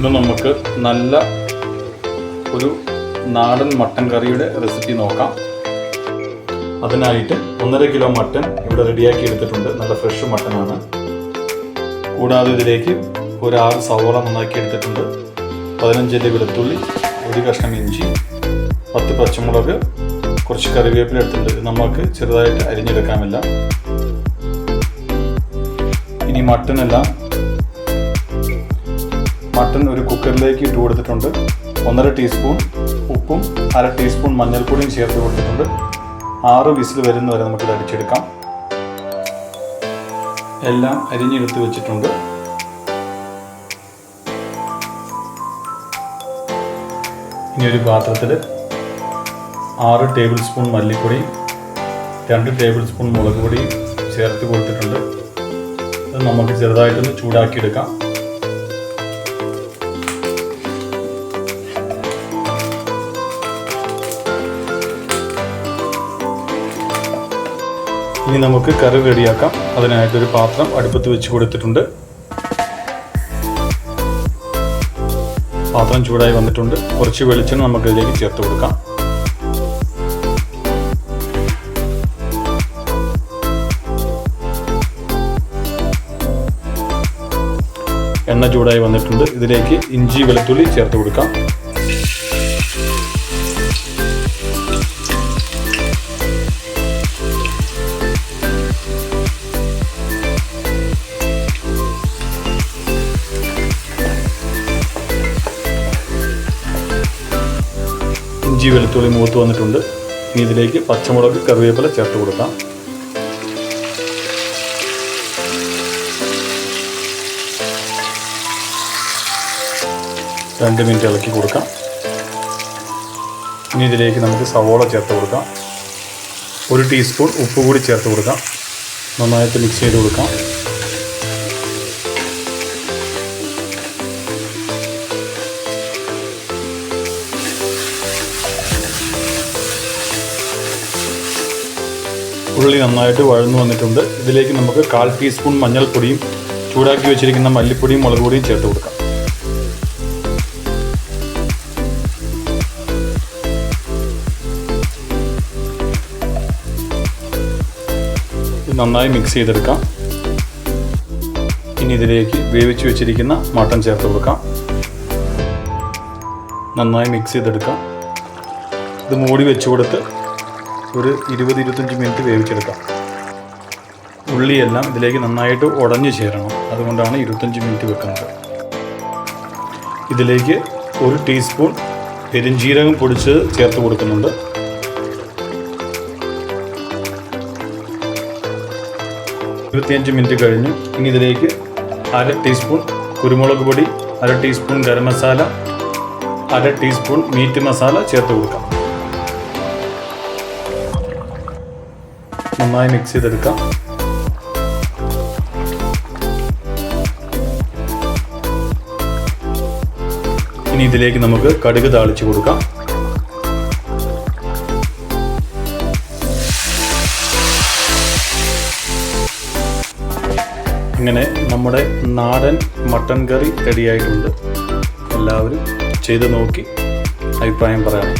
ഇന്ന് നമുക്ക് നല്ല ഒരു നാടൻ മട്ടൻ കറിയുടെ റെസിപ്പി നോക്കാം. അതിനായിട്ട് ഒന്നര കിലോ മട്ടൻ ഇവിടെ റെഡിയാക്കി എടുത്തിട്ടുണ്ട്. നല്ല ഫ്രഷ് മട്ടനാണ്. കൂടാതെ ഇതിലേക്ക് ഒരു ആറ് സവോള നന്നാക്കി എടുത്തിട്ടുണ്ട്. പതിനഞ്ചിന്റെ വെളുത്തുള്ളി ഒരു കഷ്ണം ഇഞ്ചി പത്ത് പച്ചമുളക് കുറച്ച് കറിവേപ്പില എടുത്തിട്ടുണ്ട്. നമുക്ക് ചെറുതായിട്ട് അരിഞ്ഞെടുക്കാമില്ല. ഇനി മട്ടനെല്ലാം മട്ടൺ ഒരു കുക്കറിലേക്ക് ഇട്ട് കൊടുത്തിട്ടുണ്ട്. ഒന്നര ടീസ്പൂൺ ഉപ്പും അര ടീസ്പൂൺ മഞ്ഞൾപ്പൊടിയും ചേർത്ത് കൊടുത്തിട്ടുണ്ട്. ആറ് വിസിൽ വരുന്ന വരെ നമുക്കിത് അടിച്ചെടുക്കാം. എല്ലാം അരിഞ്ഞെടുത്ത് വെച്ചിട്ടുണ്ട്. ഇനി ഒരു പാത്രത്തിൽ ആറ് ടേബിൾ സ്പൂൺ മല്ലിപ്പൊടി രണ്ട് ടേബിൾ സ്പൂൺ മുളക് പൊടി ചേർത്ത് കൊടുത്തിട്ടുണ്ട്. അത് നമുക്ക് ചെറുതായിട്ടൊന്ന് ചൂടാക്കിയെടുക്കാം. ഇനി നമുക്ക് കറി റെഡിയാക്കാം. അതിനായിട്ടൊരു പാത്രം അടുപ്പത്ത് വെച്ച് കൊടുത്തിട്ടുണ്ട്. പാത്രം ചൂടായി വന്നിട്ടുണ്ട്. കുറച്ച് വെളിച്ചെണ്ണ നമുക്ക് ഇതിലേക്ക് ചേർത്ത് കൊടുക്കാം. എണ്ണ ചൂടായി വന്നിട്ടുണ്ട്. ഇതിലേക്ക് ഇഞ്ചി വെളുത്തുള്ളി ചേർത്ത് കൊടുക്കാം. ഇഞ്ചി വെളുത്തുള്ളി മൂത്ത് വന്നിട്ടുണ്ട്. ഇനി ഇതിലേക്ക് പച്ചമുളക് കറിവേപ്പില ചേർത്ത് കൊടുക്കാം. രണ്ട് മിനിറ്റ് ഇളക്കി കൊടുക്കാം. ഇനി ഇതിലേക്ക് നമുക്ക് സവോള ചേർത്ത് കൊടുക്കാം. ഒരു ടീസ്പൂൺ ഉപ്പ് കൂടി ചേർത്ത് കൊടുക്കാം. നന്നായിട്ട് മിക്സ് ചെയ്ത് കൊടുക്കാം. ഉള്ളി നന്നായിട്ട് വഴന്നു വന്നിട്ടുണ്ട്. ഇതിലേക്ക് നമുക്ക് കാൽ ടീസ്പൂൺ മഞ്ഞൾപ്പൊടിയും ചൂടാക്കി വെച്ചിരിക്കുന്ന മല്ലിപ്പൊടിയും മുളക് പൊടിയും ചേർത്ത് കൊടുക്കാം. നന്നായി മിക്സ് ചെയ്തെടുക്കാം. ഇനി ഇതിലേക്ക് വേവിച്ച് വെച്ചിരിക്കുന്ന മട്ടൺ ചേർത്ത് കൊടുക്കാം. നന്നായി മിക്സ് ചെയ്തെടുക്കാം. ഇത് മൂടി വെച്ച് കൊടുത്ത് ഒരു ഇരുപത് ഇരുപത്തഞ്ച് മിനിറ്റ് വേവിച്ചെടുക്കാം. ഉള്ളിയെല്ലാം ഇതിലേക്ക് നന്നായിട്ട് ഉടഞ്ഞു ചേരണം. അതുകൊണ്ടാണ് ഇരുപത്തഞ്ച് മിനിറ്റ് വെക്കുന്നത്. ഇതിലേക്ക് ഒരു ടീസ്പൂൺ പെരിഞ്ജീരകം പൊടിച്ച് ചേർത്ത് കൊടുക്കുന്നുണ്ട്. ഇരുപത്തിയഞ്ച് മിനിറ്റ് കഴിഞ്ഞു ഇനി ഇതിലേക്ക് അര ടീസ്പൂൺ കുരുമുളക് പൊടി അര ടീസ്പൂൺ ഗരം മസാല അര ടീസ്പൂൺ മീറ്റ് മസാല ചേർത്ത് കൊടുക്കാം. നന്നായി മിക്സ് ചെയ്തെടുക്കാം. ഇനി ഇതിലേക്ക് നമുക്ക് കടുക് താളിച്ചു കൊടുക്കാം. ഇങ്ങനെ നമ്മുടെ നാടൻ മട്ടൻ കറി റെഡിയായിട്ടുണ്ട് എല്ലാവരും ചെയ്ത് നോക്കി അഭിപ്രായം പറയണം.